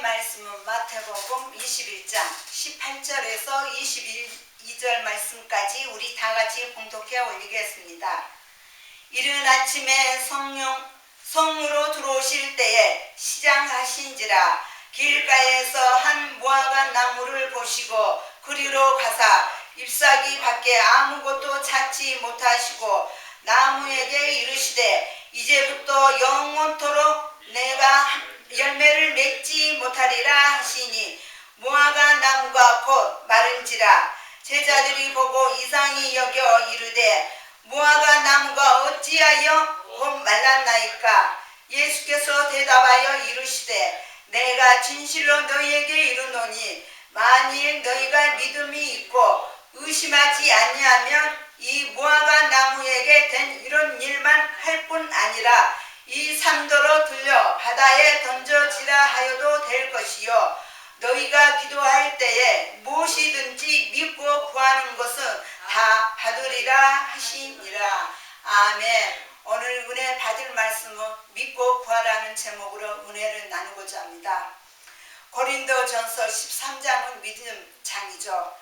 말씀은 마태복음 21장 18절에서 22절 말씀까지 우리 다 같이 봉독해 올리겠습니다. 이른 아침에 성령 성으로 들어오실 때에 시장하신지라 길가에서 한 무화과 나무를 보시고 그리로 가사 잎사귀 밖에 아무것도 찾지 못하시고 나무에게 이르시되 이제부터 영원토록 내가 열매를 맺지 못하리라 하시니 무화과 나무가 곧 마른지라. 제자들이 보고 이상히 여겨 이르되 무화과 나무가 어찌하여 곧 말랐나이까? 예수께서 대답하여 이르시되 내가 진실로 너희에게 이르노니 만일 너희가 믿음이 있고 의심하지 아니하면 이 무화과 나무에게 된 이런 일만 할 뿐 아니라 이 산도로 들려 바다에 던져지라 하여도 될 것이요. 너희가 기도할 때에 무엇이든지 믿고 구하는 것은 다 받으리라 하시니라. 아멘. 오늘 은혜 받을 말씀은 믿고 구하라는 제목으로 은혜를 나누고자 합니다. 고린도전서 13장은 믿음 장이죠.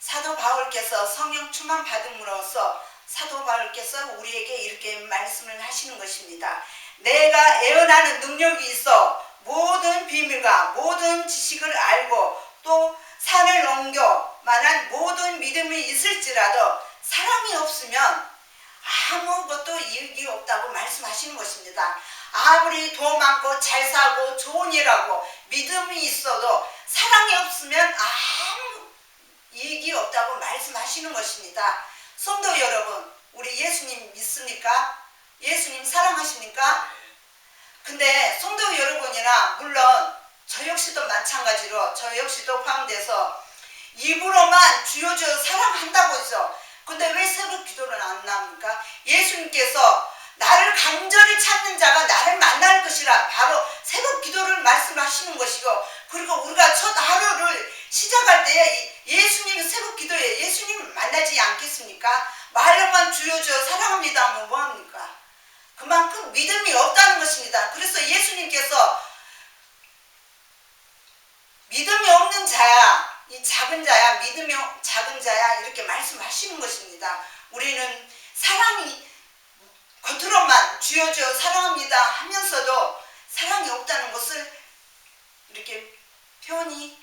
사도 바울께서 성령 충만 받음으로써 사도 바울께서 우리에게 이렇게 말씀을 하시는 것입니다. 내가 애언하는 능력이 있어 모든 비밀과 모든 지식을 알고 또 산을 옮겨 만한 모든 믿음이 있을지라도 사랑이 없으면 아무것도 이익이 없다고 말씀하시는 것입니다. 아무리 돈 많고 잘 사고 좋은 일하고 믿음이 있어도 사랑이 없으면 아무 이익이 없다고 말씀하시는 것입니다. 성도 여러분, 우리 예수님 믿습니까? 예수님 사랑하십니까? 근데 성도 여러분이나 물론 저 역시도 마찬가지로 저 역시도 포함돼서 입으로만 주여 주여 사랑한다고 했죠. 근데 왜 새벽 기도는 안 나옵니까? 예수님께서 나를 간절히 찾는 자가 나를 만날 것이라 바로 새벽 기도를 말씀하시는 것이고 그리고 우리가 첫 하루를 시작할 때에 예수님 새벽 기도에 예수님 만나지 않겠습니까? 말로만 주여 주여 사랑합니다 하면 뭐합니까? 그만큼 믿음이 없다는 것입니다. 그래서 예수님께서 믿음이 없는 자야, 이 작은 자야, 믿음이 작은 자야 이렇게 말씀하시는 것입니다. 우리는 사랑이 겉으로만 주여 주여 사랑합니다 하면서도 사랑이 없다는 것을 이렇게 표현이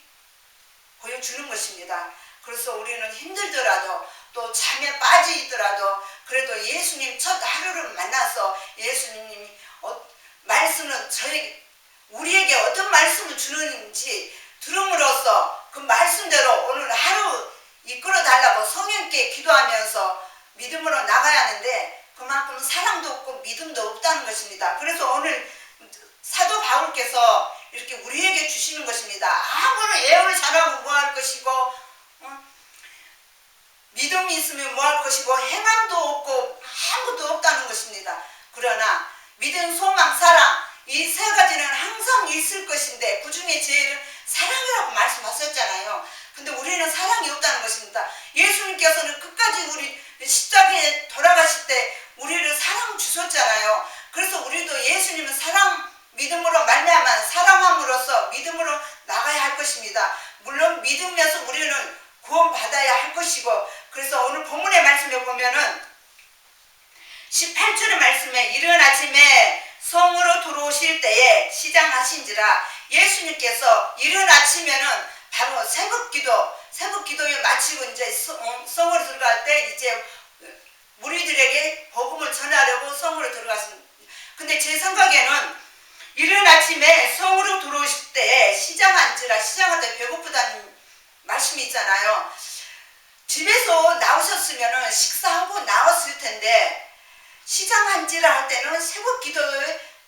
보여주는 것입니다. 그래서 우리는 힘들더라도 또 잠에 빠지더라도 그래도 예수님 첫 하루를 만나서 예수님이 어, 말씀은 저희 우리에게 어떤 말씀을 주는지 들음으로써 그 말씀대로 오늘 하루 이끌어 달라고 성령께 기도하면서 믿음으로 나가야 하는데 그만큼 사랑도 없고 믿음도 없다는 것입니다. 그래서 오늘 사도 바울께서 이렇게 우리에게 주시는 것입니다. 아무리 예언을 잘하고 뭐할 것이고 어? 믿음이 있으면 뭐 할 것이고 행함도 없고 아무것도 없다는 것입니다. 그러나 믿음, 소망, 사랑 이 세 가지는 항상 있을 것인데 그 중에 제일은 사랑이라고 말씀하셨잖아요. 근데 우리는 사랑이 없다는 것입니다. 예수님께서는 끝까지 우리 십자가에 돌아가실 때 우리를 사랑 주셨잖아요. 그래서 우리도 예수님은 사랑 믿음으로 말미암아 사랑함으로써 믿음으로 나가야 할 것입니다. 물론 믿으면서 우리는 구원받아야 할 것이고 그래서 오늘 본문의 말씀에 보면은 18절의 말씀에 이른 아침에 성으로 들어오실 때에 시장하신지라 예수님께서 이른 아침에는 바로 새벽 기도 새벽 기도에 마치고 이제 성- 성으로 들어갈 때 이제 무리들에게 복음을 전하려고 성으로 들어갔습니다. 근데 제 생각에는 이른 아침에 성으로 들어오실 때 시장 앉으라 시장 할때 배고프다는 말씀이 있잖아요. 집에서 나오셨으면 식사하고 나왔을 텐데 시장 앉으라 할 때는 새벽 기도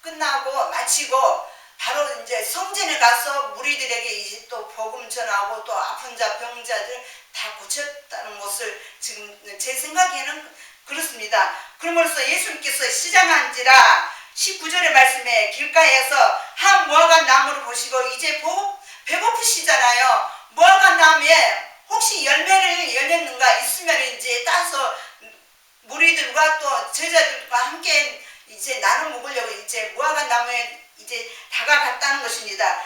끝나고 마치고 바로 이제 성전에 가서 무리들에게 이제 또 복음 전하고 또 아픈 자 병자들 다 고쳤다는 것을 지금 제 생각에는 그렇습니다. 그러므로써 예수님께서 시장 앉으라 19절의 말씀에 길가에서 한 무화과 나무를 보시고 이제 보, 배고프시잖아요. 무화과 나무에 혹시 열매를 열렸는가 있으면 이제 따서 무리들과 또 제자들과 함께 이제 나눠 먹으려고 이제 무화과 나무에 이제 다가갔다는 것입니다.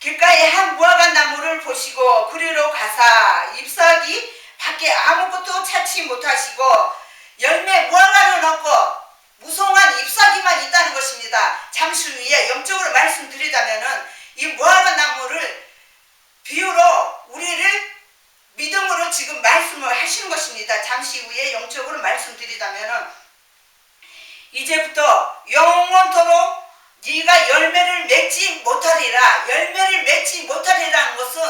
길가에 한 무화과 나무를 보시고 그리로 가사 잎사귀 밖에 아무것도 찾지 못하시고 열매 무화과는 없고 무성한 잎사귀만 있다는 것입니다. 잠시 후에 영적으로 말씀드리자면은 이 무화과 나무를 비유로 우리를 믿음으로 지금 말씀을 하시는 것입니다. 잠시 후에 영적으로 말씀드리자면은 이제부터 영원토록 네가 열매를 맺지 못하리라. 열매를 맺지 못하리라는 것은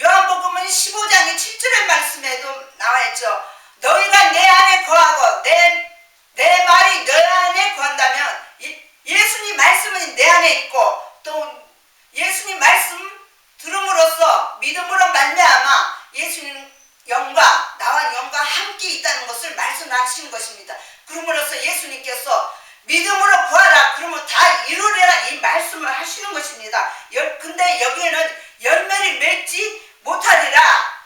요한복음은 15장의 7절의 말씀에도 나와 있죠. 너희가 내 안에 거하고 내, 내 말이 너 안에 거한다면 이- 예수님 말씀은 내 안에 있고 또 예수님 말씀 들음으로써 믿음으로 말미암아 예수님 영과 나와 영과 함께 있다는 것을 말씀하시는 것입니다. 그러므로써 예수님께서 믿음으로 구하라 그러면 다 이루리라 이 말씀을 하시는 것입니다. 열- 근데 여기에는 열매를 맺지 못하리라.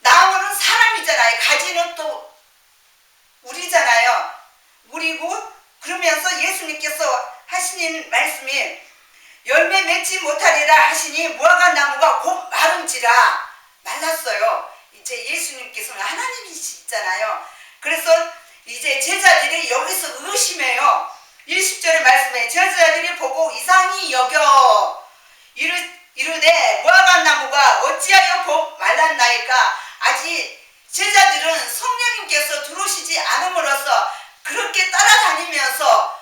나무는 사람이잖아요. 가지는 또 우리잖아요. 우리고 그러면서 예수님께서 하시는 말씀이 열매 맺지 못하리라 하시니 무화과 나무가 곧 마른지라 말랐어요. 이제 예수님께서는 하나님이시잖아요. 그래서 이제 제자들이 여기서 의심해요. 20절의 말씀에 제자들이 보고 이상히 여겨 이르, 이르되 무화과 나무가 어찌하여 곧 말랐나이까 아직 제자들은 성령님께서 들어오시지 않음으로써 그렇게 따라다니면서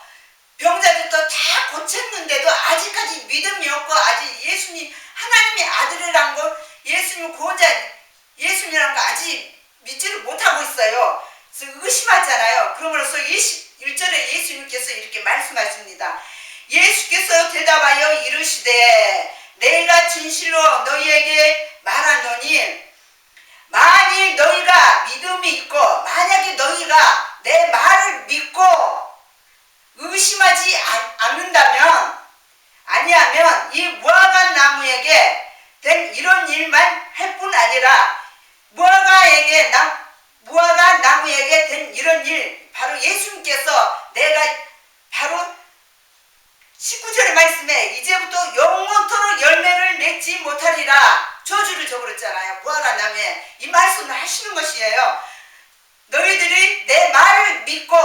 병자들도 다 고쳤는데도 아직까지 믿음이 없고 아직 예수님 하나님의 아들이란 걸 예수님 구원자 예수님이란 거 아직 믿지를 못하고 있어요. 그래서 의심하잖아요. 그러므로써 21절에 예수님께서 이렇게 말씀하십니다. 예수께서 대답하여 이르시되 내가 진실로 너희에게 말하노니 만일 너희가 믿음이 있고 만약에 너희가 내 말을 믿고 의심하지 않- 않는다면 아니하면 이 무화과 나무에게 된 이런 일만 할 뿐 아니라 무화과에게 나 무화과 나무에게 된 이런 일 바로 예수님께서 내가 바로 19절의 말씀에 이제부터 영원토록 열매를 맺지 못하리라 저주를 적어렸잖아요. 무화과 나무에 이 말씀을 하시는 것이에요. 너희들이 내 말을 믿고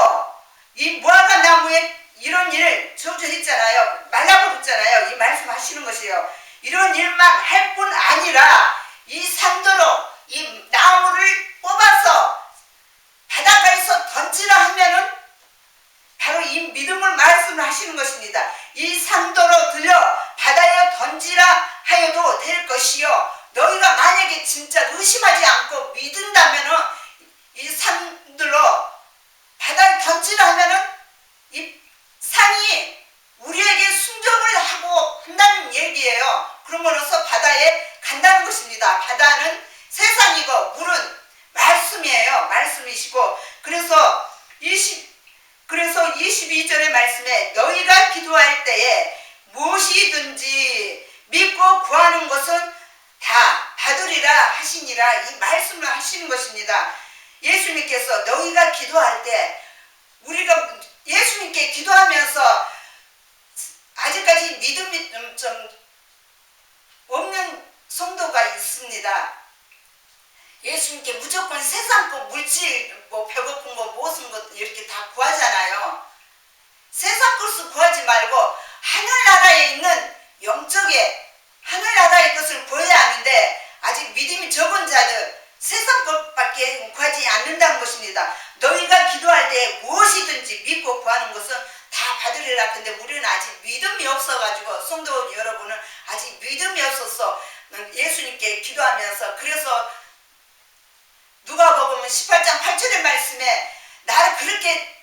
이 무화과 나무에 이런 일을 저주했잖아요. 말라버렸잖아요. 이 말씀하시는 것이요. 이런 일만 할 뿐 아니라 이 산도로 이 나무를 뽑아서 바닷가에서 던지라 하면은 바로 이 믿음을 말씀을 하시는 것입니다. 이 산도로 들려 바다에 던지라 하여도 될 것이요. 너희가 만약에 진짜 의심하지 않고 믿는다면은 이 산들로 바다에 던지라 하면은 이 산이 우리에게 순종을 하고 한다는 얘기예요. 그러므로서 바다에 간다는 것입니다. 바다는 세상이고 물은 말씀이에요. 말씀이시고 그래서 20 그래서 22절의 말씀에 너희가 기도할 때에 무엇이든지 믿고 구하는 것은 다 받으리라 하시니라 이 말씀을 하시는 것입니다. 예수님께서 너희가 기도할 때 우리가 예수님께 기도하면서 아직까지 믿음이 좀- 좀 없는 성도가 있습니다. 예수님께 무조건 세상 것, 물질, 뭐 배고픈 거, 무슨 것 이렇게 다 구하잖아요. 세상 것을 구하지 말고 하늘나라에 있는 영적의 하늘나라의 것을 구해야 하는데 아직 믿음이 적은 자들 세상 것밖에 구하지 않는다는 것입니다. 너희가 기도할 때 무엇이든지 믿고 구하는 것은 다 받으리라. 근데 우리는 아직 믿음이 없어가지고 성도 여러분은 아직 믿음이 없어서 예수님께 기도하면서 그래서 누가복음 18장 8절의 말씀에 나를 그렇게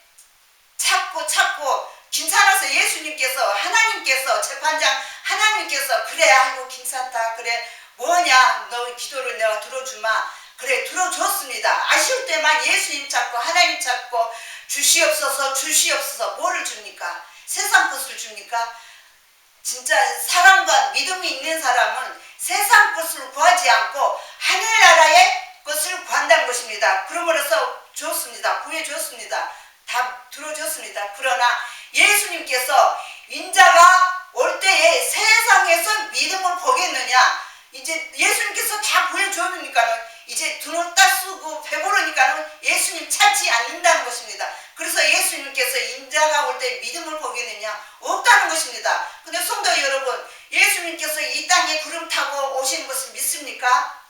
찾고 찾고 괜찮아서 예수님께서 하나님께서 재판장 하나님께서 그래 아이고 괜찮다 그래. 뭐냐? 너 기도를 내가 들어주마. 그래 들어줬습니다. 아쉬울 때만 예수님 찾고 하나님 찾고 주시옵소서 주시옵소서. 뭐를 줍니까? 세상 것을 줍니까? 진짜 사랑과 믿음이 있는 사람은 세상 것을 구하지 않고 하늘나라의 것을 구한다는 것입니다. 그러므로서 좋습니다. 구해줬습니다. 다 들어줬습니다. 그러나 예수님께서 인자가 올 때에 세상에서 믿음을 보겠느냐 이제 예수님께서 다 보여줬으니까는 이제 두 눈 딱 쓰고 배부르니까 예수님 찾지 않는다는 것입니다. 그래서 예수님께서 인자가 올 때 믿음을 보겠느냐 없다는 것입니다. 근데 성도 여러분 예수님께서 이 땅에 구름 타고 오신 것을 믿습니까?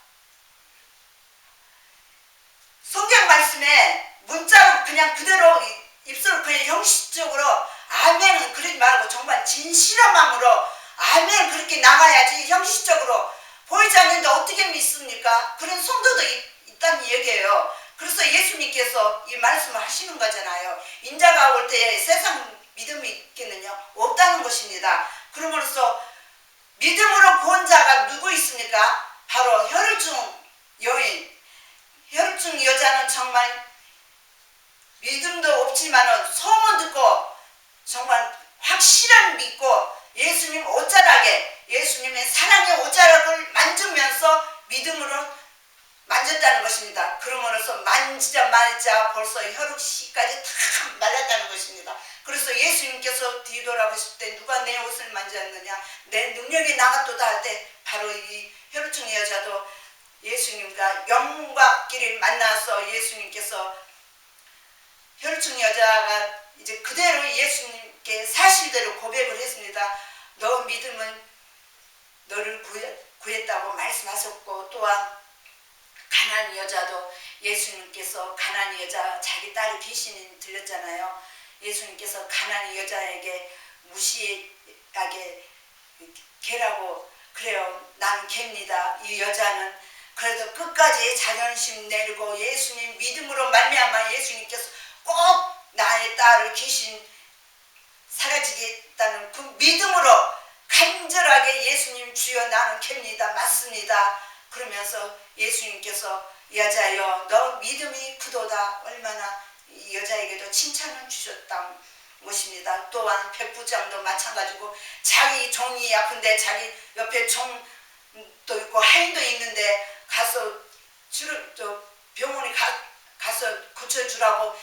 말씀에 문자로 그냥 그대로 입술을 그냥 형식적으로 아멘은 그러지 말고 정말 진실한 마음으로 아멘 그렇게 나가야지 형식적으로 보이지 않는데 어떻게 믿습니까? 그런 성도도 있, 있다는 얘기예요. 그래서 예수님께서 이 말씀을 하시는 거잖아요. 인자가 올 때에 세상 믿음이 있겠느냐? 없다는 것입니다. 그러므로써 믿음으로 본 자가 누구 있습니까? 바로 혈증 여인. 혈증 여자는 정말 없지만은 소문 듣고 정말 확실한 믿고 예수님 옷자락에 예수님의 사랑의 옷자락을 만지면서 믿음으로 만졌다는 것입니다. 그러므로서 만지자마자 벌써 혈육시까지 다 말랐다는 것입니다. 그래서 예수님께서 뒤돌아보실 때 누가 내 옷을 만졌느냐 내 능력이 나갔도다 할 때 바로 이 혈육증 여자도 예수님과 영광끼리 만나서 예수님께서 혈육증 여자가 이제 그대로 예수님께 사실대로 고백을 했습니다. 너 믿음은 너를 구했다고 말씀하셨고 또한 가난 여자도 예수님께서 가난 여자 자기 딸이 귀신이 들렸잖아요. 예수님께서 가난 여자에게 무시하게 개라고 그래요. 나는 개입니다. 이 여자는 그래도 끝까지 자존심 내리고 예수님 믿음으로 말미암아 예수님께서 꼭 나의 딸을 귀신 사라지겠다는 그 믿음으로 간절하게 예수님 주여 나는 캡니다. 맞습니다. 그러면서 예수님께서 여자여 너 믿음이 크도다 얼마나 이 여자에게도 칭찬을 주셨다 것입니다. 또한 백부장도 마찬가지고 자기 종이 아픈데 자기 옆에 종도 있고 하인도 있는데 가서 주를 저 병원에 가, 가서 고쳐주라고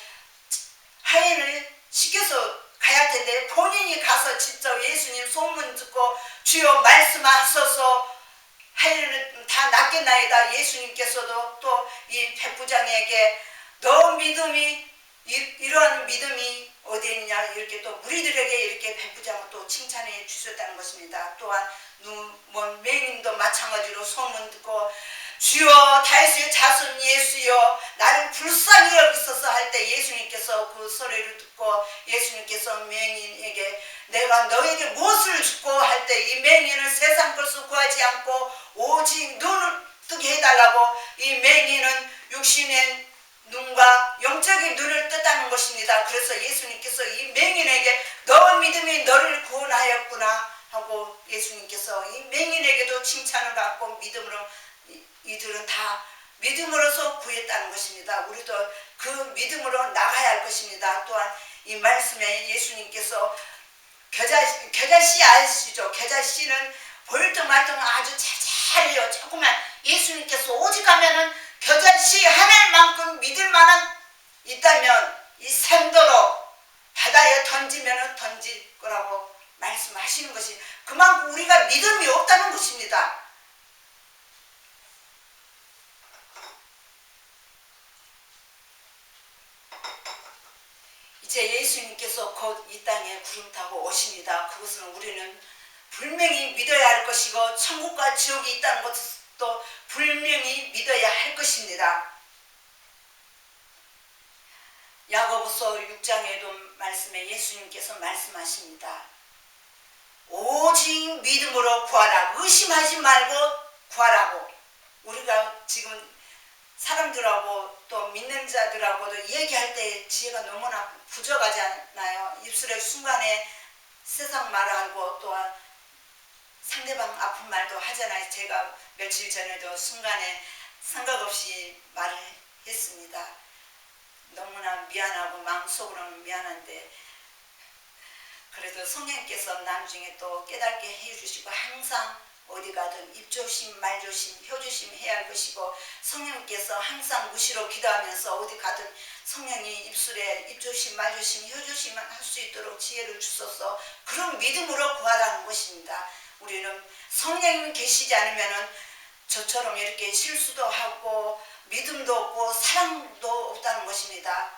하인을 시켜서 가야 할 텐데 본인이 가서 직접 예수님 소문 듣고 주여 말씀하소서 하인은 다 낫겠나이다 예수님께서도 또 이 백부장에게 너 믿음이 이, 이러한 믿음이 어디 있느냐 이렇게 또 무리들에게 이렇게 백부장을 또 칭찬해 주셨다는 것입니다. 또한 눈먼 맹인도 마찬가지로 소문 듣고 주여 다윗의 자손 예수여 나를 불쌍히 여기소서 할 때 예수님께서 그 소리를 듣고 예수님께서 맹인에게 내가 너에게 무엇을 주고 할 때 이 맹인은 세상 것을 구하지 않고 오직 눈을 뜨게 해달라고 이 맹인은 육신의 눈과 영적인 눈을 떴다는 것입니다. 그래서 예수님께서 이 맹인에게 너 믿음이 너를 구원하였구나 하고 예수님께서 이 맹인에게도 칭찬을 받고 믿음으로 이들은 다 믿음으로서 구했다는 것입니다. 우리도 그 믿음으로 나가야 할 것입니다. 또한 이 말씀에 예수님께서 겨자, 겨자씨 아시죠? 겨자씨는 볼등말등 아주 잘해요. 조금만 예수님께서 오직 하면은 겨자씨 하나만큼 믿을 만한 있다면 이 샘도로 바다에 던지면은 던질 거라고 말씀하시는 것이 그만큼 우리가 믿음이 없다는 것입니다. 이제 예수님께서 곧 이 땅에 구름 타고 오십니다. 그것은 우리는 분명히 믿어야 할 것이고 천국과 지옥이 있다는 것 도 분명히 믿어야 할 것입니다. 야고보서 6장에도 말씀에 예수님께서 말씀하십니다. 오직 믿음으로 구하라. 의심하지 말고 구하라고. 우리가 지금 사람들하고 또 믿는 자들하고도 얘기할 때 지혜가 너무나 부족하잖아요. 입술의 순간에 세상 말하고 또한 상대방 아픈 말도 하잖아요. 제가 며칠 전에도 순간에 생각 없이 말을 했습니다. 너무나 미안하고 마음속으로는 미안한데 그래도 성령께서 나중에 또 깨닫게 해주시고 항상 어디 가든 입조심, 말조심, 혀조심 해야 할 것이고 성령께서 항상 무시로 기도하면서 어디 가든 성령이 입술에 입조심, 말조심, 혀조심 할 수 있도록 지혜를 주소서 그런 믿음으로 구하라는 것입니다. 우리는 성령님 계시지 않으면은 저처럼 이렇게 실수도 하고 믿음도 없고 사랑도 없다는 것입니다.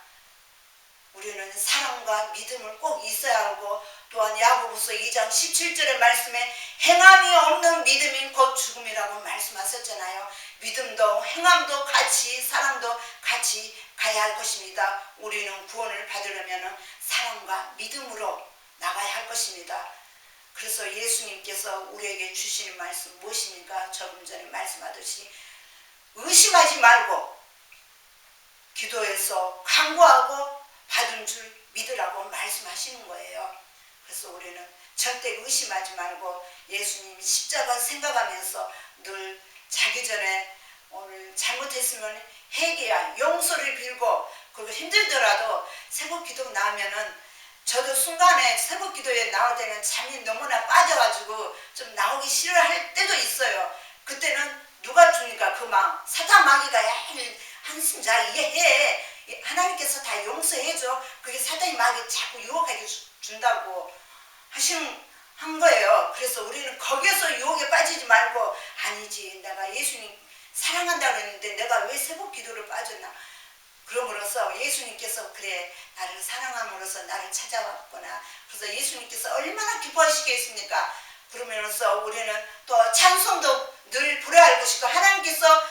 우리는 사랑과 믿음을 꼭 있어야 하고 또한 야고보서 2장 17절의 말씀에 행함이 없는 믿음인 곧 죽음이라고 말씀하셨잖아요. 믿음도 행함도 같이 사랑도 같이 가야 할 것입니다. 우리는 구원을 받으려면 사랑과 믿음으로 나가야 할 것입니다. 그래서 예수님께서 우리에게 주시는 말씀 무엇입니까? 조금 전에 말씀하듯이 의심하지 말고 기도해서 간구하고 받은 줄 믿으라고 말씀하시는 거예요. 그래서 우리는 절대 의심하지 말고 예수님 십자가 생각하면서 늘 자기 전에 오늘 잘못했으면 회개야 용서를 빌고 그리고 힘들더라도 새벽 기도 나오면은 저도 순간에 새벽 기도에 나올 때는 잠이 너무나 빠져가지고 좀 나오기 싫어할 때도 있어요. 그때는 누가 주니까 그 마음 사탄 마귀가 야 한숨 자 이해해 하나님께서 다 용서해줘 그게 사탄이 마귀 자꾸 유혹하게 주- 준다고 하신 한 거예요. 그래서 우리는 거기에서 유혹에 빠지지 말고 아니지 내가 예수님 사랑한다고 했는데 내가 왜 새벽 기도를 빠졌나 그럼으로써 예수님께서 그래 나를 사랑함으로써 나를 찾아왔구나. 그래서 예수님께서 얼마나 기뻐하시겠습니까? 그러면서 우리는 또 찬송도 늘 부려야 할 것이고 하나님께서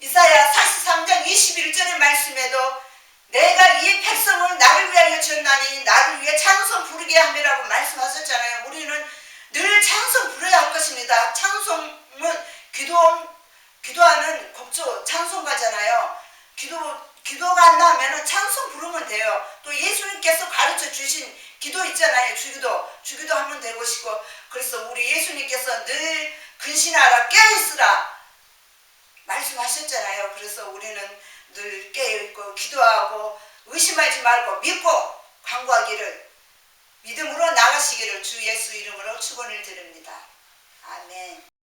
이사야 43장 21절의 말씀에도 내가 이 백성을 나를 위하여 줬나니 나를 위해 찬송 부르게 함이라고 말씀하셨잖아요. 우리는 늘 찬송 부려야 할 것입니다. 찬송은 기도 기도하는 곡조 찬송가잖아요. 기도 기도가 안 나오면은 찬송 부르면 돼요. 또 예수님께서 가르쳐 주신 기도 있잖아요. 주기도 주기도 하면 되고 싶고 그래서 우리 예수님께서 늘 근신하라 깨어 있으라 말씀하셨잖아요. 그래서 우리는 늘 깨어 있고 기도하고 의심하지 말고 믿고 간구하기를 믿음으로 나가시기를 주 예수 이름으로 축원을 드립니다. 아멘.